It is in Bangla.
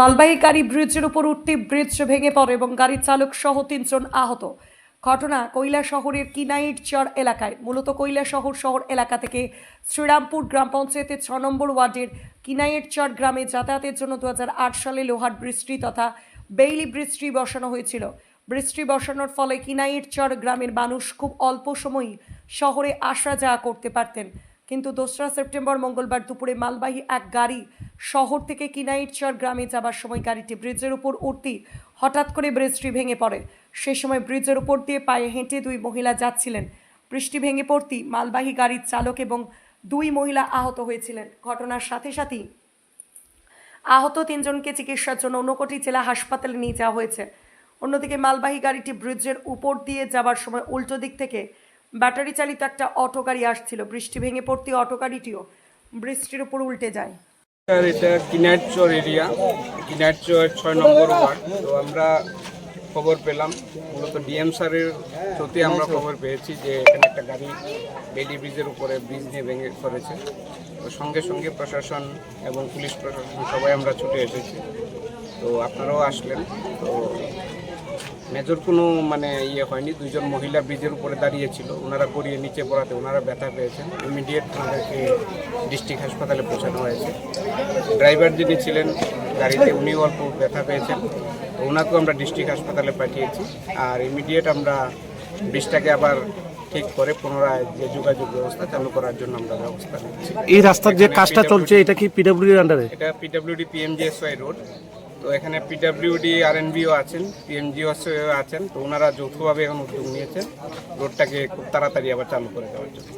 মালবাহী গাড়ি ব্রিজের উপর উঠতে ব্রিজ ভেঙে পড়ে এবং গাড়ির চালক সহ তিনজন আহত। ঘটনা কৈলা শহরের কিনাইট চর এলাকায়। মূলত কৈলা শহর শহর এলাকা থেকে শ্রীরামপুর গ্রাম পঞ্চায়েতের ছ নম্বর ওয়ার্ডের কিনাইট চর গ্রামে যাতায়াতের জন্য দু সালে লোহার বৃষ্টি তথা বেইলি বৃষ্টি বসানো হয়েছিল। বৃষ্টি বসানোর ফলে কিনাইট চর গ্রামের মানুষ খুব অল্প সময়ই শহরে আসা যাওয়া করতে পারতেন। কিন্তু দোসরা সেপ্টেম্বর মঙ্গলবার দুপুরে মালবাহী এক গাড়ি শহর থেকে কিনাইটচর গ্রামে যাবার সময় গাড়িটি ব্রিজের উপর উঠতেই হঠাৎ করে ব্রিজটি ভেঙে পড়ে। সে সময় ব্রিজের উপর দিয়ে পায়ে হেঁটে দুই মহিলা যাচ্ছিলেন। বৃষ্টি ভেঙে পড়তেই মালবাহী গাড়ির চালক এবং দুই মহিলা আহত হয়েছিলেন। ঘটনার সাথে সাথেই আহত তিনজনকে চিকিৎসার জন্য ঊনকোটি জেলা হাসপাতালে নিয়ে যাওয়া হয়েছে। অন্যদিকে মালবাহী গাড়িটি ব্রিজের উপর দিয়ে যাবার সময় উল্টো দিক থেকে ব্যাটারি চালিত একটা অটো গাড়ি আসছিল, বৃষ্টি ভেঙে পড়তে অটো গাড়িটিও বৃষ্টির উপর উল্টে যায়। স্যার, এটা কিনাটচর এরিয়া কিনাটচর ছয় নম্বর ওয়ার্ড। তো আমরা খবর পেলাম, মূলত ডিএম স্যারের থ্রুতে আমরা খবর পেয়েছি যে এখানে একটা গাড়ি বেলি ব্রিজের উপরে ব্রিজ নিয়ে ভেঙে পড়েছে। তো সঙ্গে সঙ্গে প্রশাসন এবং পুলিশ প্রশাসন সবাই আমরা ছুটে এসেছি। তো আপনারাও আসলেন, তো মেজর কোনো মানে ইয়ে হয়নি দুজন মহিলা ব্রিজের উপরে দাঁড়িয়েছিল ওনারা গড়িয়ে নিচে পড়াতে ওনারা ব্যথা পেয়েছেন। ইমিডিয়েট ওনাদেরকে ডিস্ট্রিক্ট হাসপাতালে পৌঁছানো হয়েছে। ড্রাইভার যিনি ছিলেন গাড়িতে উনিও অল্প ব্যথা পেয়েছেন। তো ওনাকেও আমরা ডিস্ট্রিক্ট হাসপাতালে পাঠিয়েছি। আর ইমিডিয়েট আমরা ব্রিজটাকে আবার ঠিক করে পুনরায় যে যোগাযোগ ব্যবস্থা চালু করার জন্য আমরা ব্যবস্থা নিচ্ছি। এই রাস্তার যে কাজটা চলছে এটা কি পিডব্লিউডির আন্ডারে এটা পিডব্লিউডি পিএমজিএসওয়াই রোড তো এখানে পিডাব্লিউডি আর এনবিও আছেন পিএমজি আছেন, তো ওনারা যৌথভাবে এখন উদ্যোগ নিয়েছেন। রোডটাকে খুব তাড়াতাড়ি আবার চালু করে দেওয়ার জন্য।